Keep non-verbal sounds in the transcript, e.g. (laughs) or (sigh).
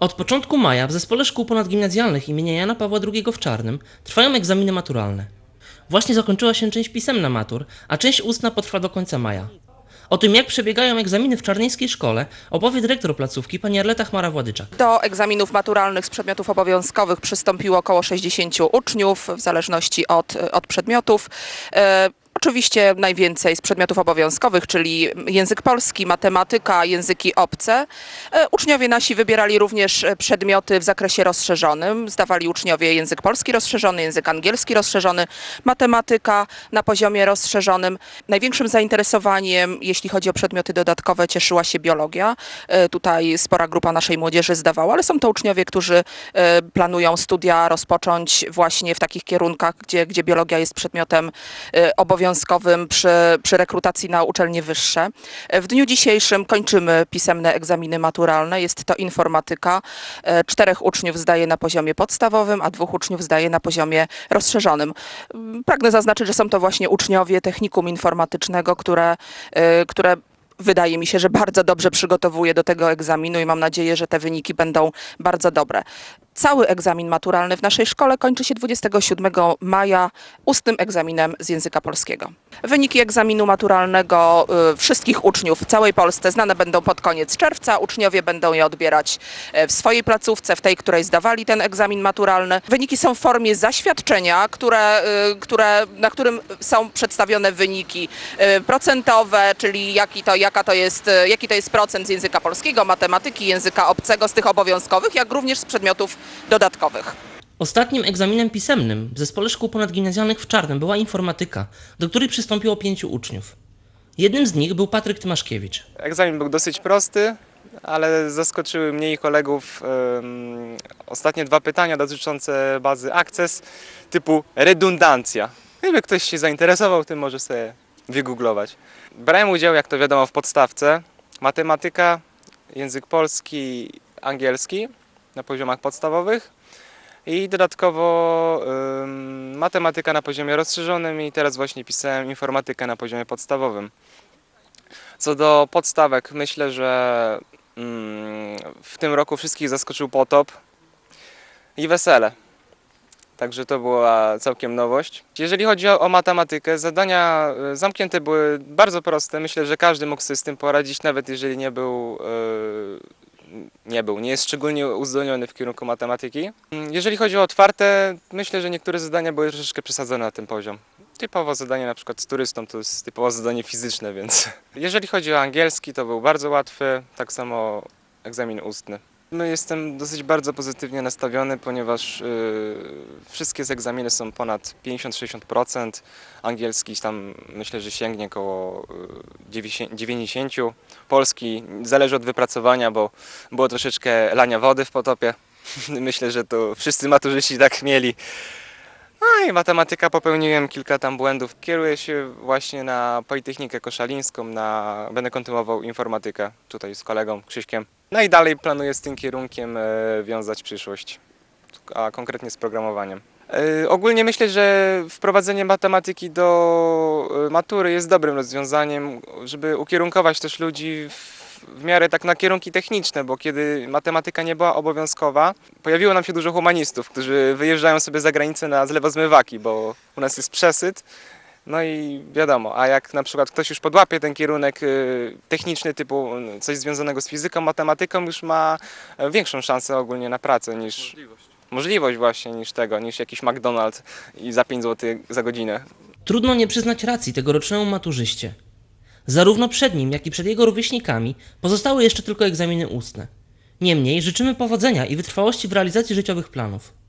Od początku maja w Zespole Szkół Ponadgimnazjalnych imienia Jana Pawła II w Czarnym trwają egzaminy maturalne. Właśnie zakończyła się część pisemna matur, a część ustna potrwa do końca maja. O tym, jak przebiegają egzaminy w czarnieńskiej szkole, opowie dyrektor placówki pani Arleta Chmara-Władyczak. Do egzaminów maturalnych z przedmiotów obowiązkowych przystąpiło około 60 uczniów, w zależności od, od przedmiotów. Oczywiście najwięcej z przedmiotów obowiązkowych, czyli język polski, matematyka, języki obce. E, Uczniowie nasi wybierali również e, przedmioty w zakresie rozszerzonym. Zdawali uczniowie język polski rozszerzony, język angielski rozszerzony, matematyka na poziomie rozszerzonym. Największym zainteresowaniem, jeśli chodzi o przedmioty dodatkowe, cieszyła się biologia. E, Tutaj spora grupa naszej młodzieży zdawała, ale są to uczniowie, którzy planują studia rozpocząć właśnie w takich kierunkach, gdzie, gdzie biologia jest przedmiotem e, obowiązkowym przy, przy rekrutacji na uczelnie wyższe. W dniu dzisiejszym kończymy pisemne egzaminy maturalne. Jest to informatyka. E, Czterech uczniów zdaje na poziomie podstawowym, a dwóch uczniów zdaje na poziomie rozszerzonym. Pragnę zaznaczyć, że są to właśnie uczniowie technikum informatycznego, które, e, które wydaje mi się, że bardzo dobrze przygotowuje do tego egzaminu i mam nadzieję, że te wyniki będą bardzo dobre. Cały egzamin maturalny w naszej szkole kończy się 27 maja ustnym egzaminem z języka polskiego. Wyniki egzaminu maturalnego y, wszystkich uczniów w całej Polsce znane będą pod koniec czerwca. Uczniowie będą je odbierać e, w swojej placówce, w tej, której zdawali ten egzamin maturalny. Wyniki są w formie zaświadczenia, które, y, które, na którym są przedstawione wyniki y, procentowe, czyli jaki to, jaka to jest, y, jaki to jest procent z języka polskiego, matematyki, języka obcego, z tych obowiązkowych, jak również z przedmiotów dodatkowych. Ostatnim egzaminem pisemnym w Zespole Szkół Ponadgimnazjalnych w Czarnym była informatyka, do której przystąpiło pięciu uczniów. Jednym z nich był Patryk Tymaszkiewicz. Egzamin był dosyć prosty, ale zaskoczyły mnie i kolegów em, ostatnie dwa pytania dotyczące bazy Access typu redundancja. Gdyby ktoś się zainteresował tym, może sobie wygooglować. Brałem udział, jak to wiadomo, w podstawce. Matematyka, język polski, angielski na poziomach podstawowych i dodatkowo em, matematyka na poziomie rozszerzonym i teraz właśnie pisałem informatykę na poziomie podstawowym. Co do podstawek, myślę, że w tym roku wszystkich zaskoczył potop i wesele. Także to była całkiem nowość. Jeżeli chodzi o, o matematykę, zadania e, zamknięte były bardzo proste. Myślę, że każdy mógł sobie z tym poradzić, nawet jeżeli nie był, e, nie był, nie jest szczególnie uzdolniony w kierunku matematyki. Jeżeli chodzi o otwarte, myślę, że niektóre zadania były troszeczkę przesadzone na ten poziom. Typowo zadanie na przykład z turystą to jest typowo zadanie fizyczne, więc (laughs) jeżeli chodzi o angielski, to był bardzo łatwy, tak samo egzamin ustny. No, jestem dosyć bardzo pozytywnie nastawiony, ponieważ y, wszystkie z egzaminy są ponad 50-60%. Angielski tam myślę, że sięgnie około y, 90. 90. Polski zależy od wypracowania, bo było troszeczkę lania wody w potopie. (laughs) myślę, że to wszyscy maturzyści tak mieli. No i matematyka popełniłem kilka tam błędów. Kieruję się właśnie na Politechnikę Koszalińską, na... będę kontynuował informatykę tutaj z kolegą Krzyśkiem. No i dalej planuję z tym kierunkiem e, wiązać przyszłość, a konkretnie z programowaniem. E, Ogólnie myślę, że wprowadzenie matematyki do e, matury jest dobrym rozwiązaniem, żeby ukierunkować też ludzi w, w miarę tak na kierunki techniczne, bo kiedy matematyka nie była obowiązkowa, pojawiło nam się dużo humanistów, którzy wyjeżdżają sobie za granicę na zlewozmywaki, bo u nas jest przesyt. No i wiadomo, a jak na przykład ktoś już podłapie ten kierunek y, techniczny typu y, coś związanego z fizyką, matematyką, już ma e, większą szansę ogólnie na pracę niż możliwość właśnie niż tego, niż jakiś McDonald's i za 5 zł za godzinę. Trudno nie przyznać racji tegorocznemu maturzyście. Zarówno przed nim, jak i przed jego rówieśnikami pozostały jeszcze tylko egzaminy ustne. Niemniej życzymy powodzenia i wytrwałości w realizacji życiowych planów.